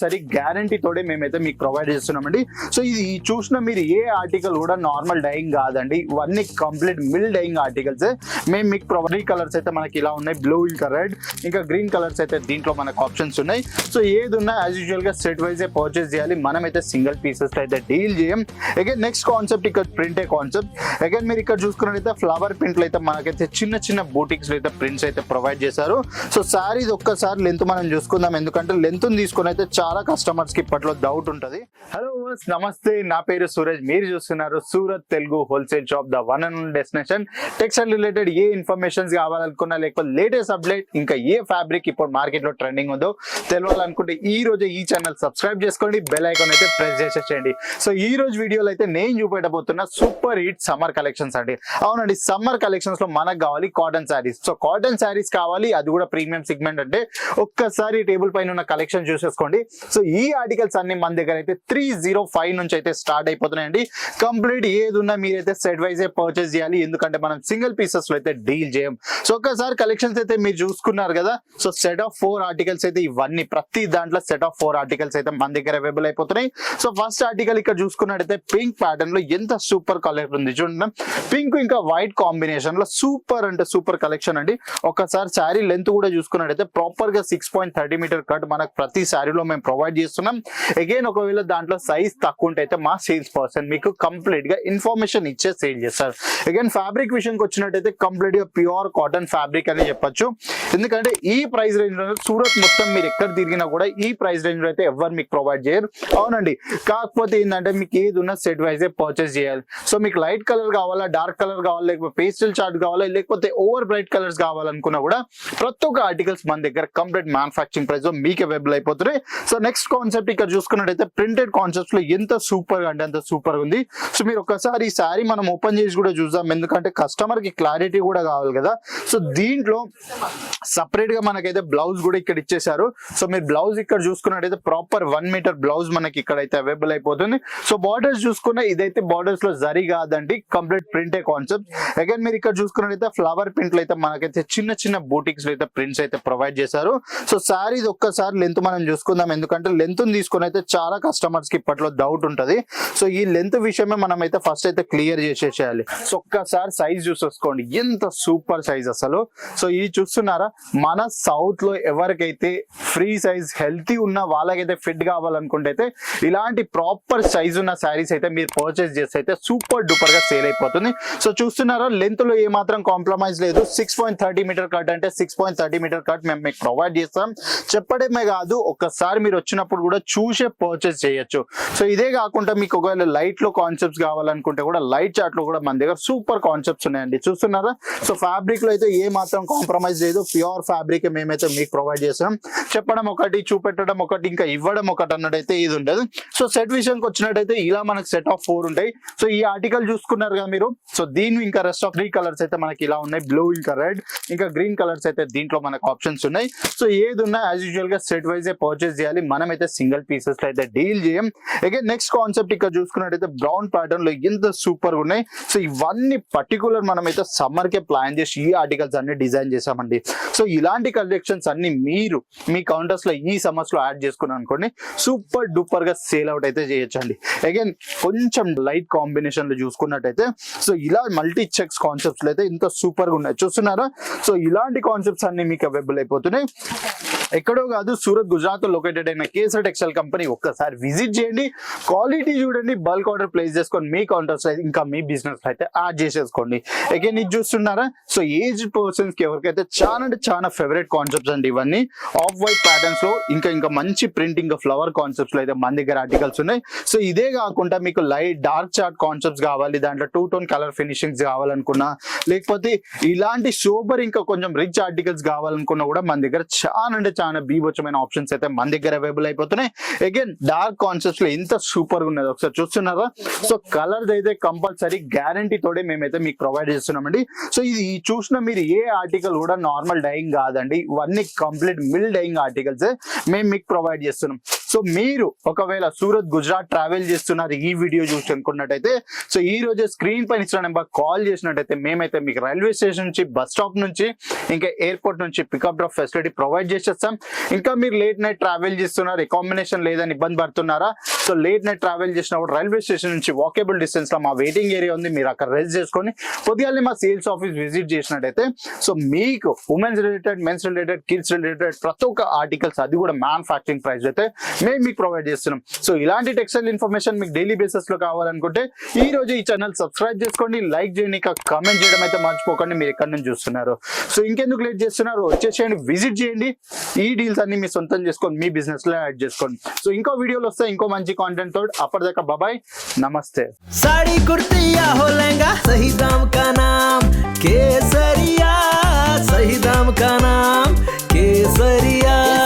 సరి గ్యారంటీ తోడే మేమైతే మీకు ప్రొవైడ్ చేస్తున్నామండి. సో ఇది చూసిన మీరు ఏ ఆర్టికల్ కూడా నార్మల్ డైయింగ్ కాదండి. ఇవన్నీ కంప్లీట్ మిల్ డైయింగ్ ఆర్టికల్స్ మేము మీకు ప్రొవైడ్ కలర్స్ అయితే మనకి ఇలా ఉన్నాయి. బ్లూ ఇంకా రెడ్ ఇంకా గ్రీన్ కలర్స్ అయితే దీంట్లో మనకు ఆప్షన్స్ ఉన్నాయి. సో ఏది ఉన్నా యాజ్ యూజువల్గా సెట్ వైజ్ పర్చేస్ చేయాలి. మనమైతే సింగిల్ పీసెస్ అయితే డీల్ చేయం. అగైన్ నెక్స్ట్ కాన్సెప్ట్ ఇక్కడ ప్రింటే కాన్సెప్ట్ అగైన్ మీరు ఇక్కడ చూసుకున్నట్లయితే ఫ్లవర్ ప్రింట్లు అయితే మనకైతే చిన్న చిన్న బూటిక్స్ అయితే ప్రింట్స్ అయితే ప్రొవైడ్ చేశారు. సో శారీస్ ఒక్కసారి లెంత్ మనం చూసుకుందాం. ఎందుకంటే లెంత్ తీసుకుని అయితే చాలా కస్టమర్స్కి ఇప్పట్లో డౌట్ ఉంటది. హలో నమస్తే. నా పేరు సూరజ్. మీరు చూస్తున్నారు Surat Telugu wholesale shop the one and destination textile related A informations కావాలనుకున్నా లేకపోతే లేటెస్ట్ అప్డేట్ ఇంకా ఏ ఫ్యాబ్రిక్ ఇప్పుడు మార్కెట్లో ట్రెండింగ్ ఉందో తెలియాలనుకుంటే ఈ రోజు ఈ ఛానల్ సబ్స్క్రైబ్ చేసుకోండి. బెల్ ఐకాన్ అయితే ప్రెస్ చేసేసేయండి సో ఈ రోజు వీడియోలో అయితే నేను చూపెట్టబోతున్న సూపర్ హిట్ సమ్మర్ కలెక్షన్స్ అండి. అవునండి సమ్మర్ కలెక్షన్స్లో మనకు కావాలి cotton saris so cotton saris కావాలి అది కూడా ప్రీమియం సిగ్మెంట్ అంటే ఒక్కసారి టేబుల్ పైన ఉన్న కలెక్షన్ చూసేసుకోండి. సో ఈ ఆర్టికల్స్ అన్ని మన దగ్గర అయితే త్రీ జీరో ఫైవ్ నుంచి అయితే స్టార్ట్ అయిపోతున్నాయండి. కంప్లీట్ ఏది ఉన్నా మీరైతే సెట్ వైజ్ పర్చేస్ చేయాలి. ఎందుకంటే మనం సింగిల్ పీసెస్లో అయితే డీల్ చేయం. సో ఒక్కసారి కలెక్షన్స్ అయితే మీరు చూసుకున్నారు కదా. So set of four articles అయితే ఇవన్నీ ప్రతి దాంట్లో సెట్ ఆఫ్ ఫోర్ ఆర్టికల్స్ అయితే మన దగ్గర అవైలబుల్ అయిపోతున్నాయి. సో ఫస్ట్ ఆర్టికల్ ఇక్కడ చూసుకున్నట్టయితే పింక్ ప్యాటర్న్లో ఎంత సూపర్ కలర్ ఉంది చూడండి పింక్ ఇంకా వైట్ కాంబినేషన్లో సూపర్ అంటే సూపర్ కలెక్షన్ అండి. ఒకసారి శారీ లెంత్ కూడా చూసుకున్నట్టయితే ప్రాపర్గా six point thirty metre cut మనకు ప్రతి శారీలో మేము ప్రొవైడ్ చేస్తున్నాం. అగైన్ ఒకవేళ దాంట్లో సైజ్ తక్కువ ఉంటే అయితే మా సేల్స్ పర్సన్ మీకు కంప్లీట్గా ఇన్ఫర్మేషన్ ఇచ్చే సేల్ చేస్తారు. అగైన్ ఫ్యాబ్రిక్ విషయంకి వచ్చినట్టయితే కంప్లీట్గా ప్యూర్ కాటన్ ఫ్యాబ్రిక్ అని చెప్పొచ్చు. ఎందుకంటే ఈ ప్రైస్ రేంజ్లో సూరత్ మొత్తం మీరు ఎక్కడ తిరిగినా కూడా ఈ ప్రైస్ రేంజ్లో అయితే ఎవరు మీకు ప్రొవైడ్ చేయరు. అవునండి. కాకపోతే ఏంటంటే మీకు ఏది ఉన్న సెట్ వైజ్ పర్చేస్ చేయాలి. సో మీకు లైట్ కలర్ కావాలా డార్క్ కలర్ కావాలా లేకపోతే పేస్టల్ చార్ట్ కావాలా లేకపోతే ఓవర్ బ్రైట్ కలర్స్ కావాలనుకున్నా కూడా ప్రతి ఒక్క ఆర్టికల్స్ మన దగ్గర కంప్లీట్ మ్యానుఫాక్చరింగ్ ప్రైస్ మీకు అవైలబుల్ అయిపోతున్నాయి. సో నెక్స్ట్ కాన్సెప్ట్ ఇక్కడ చూసుకున్నట్టయితే ప్రింటెడ్ కాన్సెప్ట్స్లో ఎంత సూపర్గా అంటే అంత సూపర్ ఉంది. సో మీరు ఒకసారి ఈ శారీ మనం ఓపెన్ చేసి కూడా చూద్దాం. ఎందుకంటే కస్టమర్కి క్లారిటీ కూడా కావాలి కదా. సో దీంట్లో సపరేట్గా మనకైతే బ్లౌజ్ కూడా ఇక్కడ ఇచ్చేసారు సో మీరు బ్లౌజ్ ఇక్కడ చూసుకున్నట్టయితే ప్రాపర్ వన్ మీటర్ బ్లౌజ్ మనకి ఇక్కడ అయితే అవైలబుల్ అయిపోతుంది. సో బార్డర్స్ చూసుకున్న ఇదైతే బార్డర్స్లో జరి కాదండి. కంప్లీట్ ప్రింటే కాన్సెప్ట్ అగైన్ మీరు ఇక్కడ చూసుకున్నట్టయితే ఫ్లవర్ ప్రింట్లు అయితే మనకైతే చిన్న చిన్న బూటిక్స్ అయితే ప్రింట్స్ అయితే ప్రొవైడ్ చేశారు. సో శారీస్ ఒక్కసారి లెంత్ మనం చూసుకుందాం. ఎందుకంటే లెంత్ తీసుకుని అయితే చాలా కస్టమర్స్కి ఇప్పట్లో డౌట్ ఉంటుంది. సో ఈ లెంత్ విషయమే మనం అయితే ఫస్ట్ అయితే క్లియర్ చేసేసేయాలి. సో ఒక్కసారి సైజ్ చూసేసుకోండి. ఎంత సూపర్ సైజ్ అసలు. సో ఇది చూస్తున్నారా? మన సౌత్లో ఎవరికైతే ఫ్రీ సైజ్ హెల్తీ ఉన్న వాళ్ళకైతే ఫిట్ కావాలనుకుంటే అయితే ఇలాంటి ప్రాపర్ సైజ్ ఉన్న శారీస్ అయితే మీరు పర్చేస్ చేస్తే అయితే సూపర్ డూపర్గా సేల్ అయిపోతుంది. సో చూస్తున్నారా లెంత్లో ఏ మాత్రం కాంప్రమైజ్ లేదు. Six point thirty metre cut అంటే six point thirty metre cut మేము మీకు ప్రొవైడ్ చేస్తాం. చెప్పడమే కాదు ఒక్కసారి మీరు వచ్చినప్పుడు కూడా చూసే పర్చేస్ చేయొచ్చు. సో ఇదే కాకుండా మీకు ఒకవేళ లైట్లో కాన్సెప్ట్స్ కావాలనుకుంటే కూడా లైట్ చాట్లో కూడా మన దగ్గర సూపర్ కాన్సెప్ట్స్ ఉన్నాయండి. చూస్తున్నారా? సో ఫ్యాబ్రిక్లో అయితే ఏ మాత్రం కాంప్రమైజ్ లేదు. ప్యూర్ ఫ్యాబ్రిక్ మేమైతే మీకు ప్రొవైడ్ చేస్తాం. చెప్పడం ఒకటి చూపెట్టడం ఒకటి ఇంకా ఇవ్వడం ఒకటి అన్నట్టయితే ఇది ఉండదు. సో సెట్ విషయానికి వచ్చినట్టయితే ఇలా మనకు సెట్ ఆఫ్ ఫోర్ ఉంటాయి. సో ఈ ఆర్టికల్ చూసుకున్నారు కదా మీరు. సో దీని ఇంకా రెస్ట్ ఆఫ్ త్రీ కలర్స్ అయితే మనకి ఇలా ఉన్నాయి. బ్లూ ఇంకా రెడ్ ఇంకా గ్రీన్ కలర్స్ అయితే దీంట్లో మనకు ఆప్షన్స్ ఉన్నాయి. సో ఏది ఉన్నా యాజ్ యూజువల్గా సెట్ వైజ్ పర్చేస్ చేయాలి. మనమైతే సింగిల్ పీసెస్ అయితే డీల్ చేయం. అగైన్ నెక్స్ట్ కాన్సెప్ట్ ఇక్కడ చూసుకున్నట్టయితే బ్రౌన్ ప్యాటర్న్లో ఎంత సూపర్ ఉన్నాయి. సో ఇవన్నీ పర్టికులర్ మనమైతే సమ్మర్ కే ప్లాన్ చేసి ఈ ఆర్టికల్స్ అన్ని డిజైన్ చేసామండి సో ఇలాంటి కలెక్షన్స్ అన్ని మీరు మీ కౌంటర్స్లో ఈ సమర్స్లో యాడ్ చేసుకున్నాను అనుకోండి సూపర్ డూపర్గా సేల్ అవుట్ అయితే చేయొచ్చండి. అగైన్ కొంచెం లైట్ కాంబినేషన్లో చూసుకున్నట్టయితే సో ఇలా మల్టీ చెక్స్ కాన్సెప్ట్స్ అయితే ఇంత సూపర్గా ఉన్నాయి. చూస్తున్నారా? సో ఇలాంటి కాన్సెప్ట్స్ అన్ని మీకు అవైలబుల్ అయిపోతున్నాయి. ఎక్కడో కాదు సూరత్ గుజరాత్లో లొకేటెడ్ అయిన కేసర్ టెక్స్టైల్ కంపెనీ. ఒక్కసారి విజిట్ చేయండి. క్వాలిటీ చూడండి. బల్క్ ఆర్డర్ ప్లేస్ చేసుకొని మీ కౌంటర్స్ ఇంకా మీ బిజినెస్ అయితే యాడ్ చేసేసుకోండి. అగైన్ ఇది చూస్తున్నారా? సో ఏజ్ పర్సన్స్కి ఎవరికైతే చాలా అంటే చాలా ఫేవరెట్ కాన్సెప్ట్స్ అండి ఇవన్నీ ఆఫ్ వైట్ ప్యాటర్న్స్లో ఇంకా ఇంకా మంచి ప్రింటింగ్ ఫ్లవర్ కాన్సెప్ట్స్లో అయితే మన దగ్గర ఆర్టికల్స్ ఉన్నాయి. సో ఇదే కాకుండా మీకు లైట్ డార్క్ చార్ట్ కాన్సెప్ట్స్ కావాలి దాంట్లో టూ టోన్ కలర్ ఫినిషింగ్స్ కావాలనుకున్నా లేకపోతే ఇలాంటి సూపర్ ఇంకా కొంచెం రిచ్ ఆర్టికల్స్ కావాలనుకున్నా కూడా మన దగ్గర చాలా అంటే చాలా బీభత్సమైన ఆప్షన్స్ అయితే మన దగ్గర అవైలబుల్ అయిపోతున్నాయి. అగైన్ డార్క్ కాన్సెప్ట్స్లో ఎంత సూపర్గా ఉన్నది. ఒకసారి చూస్తున్నారా? సో కలర్ అయితే కంపల్సరీ గ్యారంటీ తోడే మేమైతే మీకు ప్రొవైడ్ చేస్తున్నామండి. సో ఇది చూసిన మీరు ఏ ఆర్టికల్ కూడా నార్మల్ డైయింగ్ కాదండి. ఇవన్నీ కంప్లీట్ మిల్ డైయింగ్ ఆర్టికల్స్ మేము మీకు ప్రొవైడ్ చేస్తున్నాం. సో మీరు ఒకవేళ సూరత్ గుజరాత్ ట్రావెల్ చేస్తున్నారు ఈ వీడియో చూసి అనుకున్నట్టయితే సో ఈ రోజు స్క్రీన్ పైన ఇచ్చిన నెంబర్ కాల్ చేసినట్టయితే మేమైతే మీకు రైల్వే స్టేషన్ నుంచి బస్ స్టాప్ నుంచి ఇంకా ఎయిర్పోర్ట్ నుంచి పికప్ డ్రాప్ ఫెసిలిటీ ప్రొవైడ్ చేసేస్తాం. ఇంకా మీరు లేట్ నైట్ ట్రావెల్ చేస్తున్నారు అకామిడేషన్ లేదని ఇబ్బంది పడుతున్నారా? సో లేట్ నైట్ ట్రావెల్ చేసినప్పుడు రైల్వే స్టేషన్ నుంచి వాకేబుల్ డిస్టెన్స్లో మా వెయిటింగ్ ఏరియా ఉంది. మీరు అక్కడ రెస్ట్ చేసుకొని పొద్దుగానే మా సేల్స్ ఆఫీస్ విజిట్ చేసినట్టయితే సో మీకు women's related men's related kids related ప్రతి ఒక్క ఆర్టికల్స్ అది కూడా మ్యానుఫాక్చరింగ్ ప్రైస్ అయితే మేము మీకు ప్రొవైడ్ చేస్తున్నాం. సో ఇలాంటి టెక్స్టైల్ ఇన్ఫర్మేషన్ మీకు డైలీ బేసిస్లో కావాలనుకుంటే ఈ రోజు ఈ ఛానల్ సబ్స్క్రైబ్ చేసుకోండి లైక్ చేయండి ఇంకా చేయడం అయితే మర్చిపోకండి. మీరు ఎక్కడి నుంచి చూస్తున్నారు? సో ఇంకెందుకు లేట్ చేస్తున్నారు? వచ్చేసేయండి విజిట్ చేయండి. ఈ డీల్స్ అన్ని మీ సొంతం చేసుకొని మీ బిజినెస్లో యాడ్ చేసుకోండి. సో ఇంకో వీడియోలు వస్తాయి ఇంకో మంచి कॉन्टेंट थोड अपर देखा बाय नमस्ते। साड़ी, कुर्ती हो लेंगा सही दाम का नाम, केसरिया, सही दाम का नाम, केसरिया।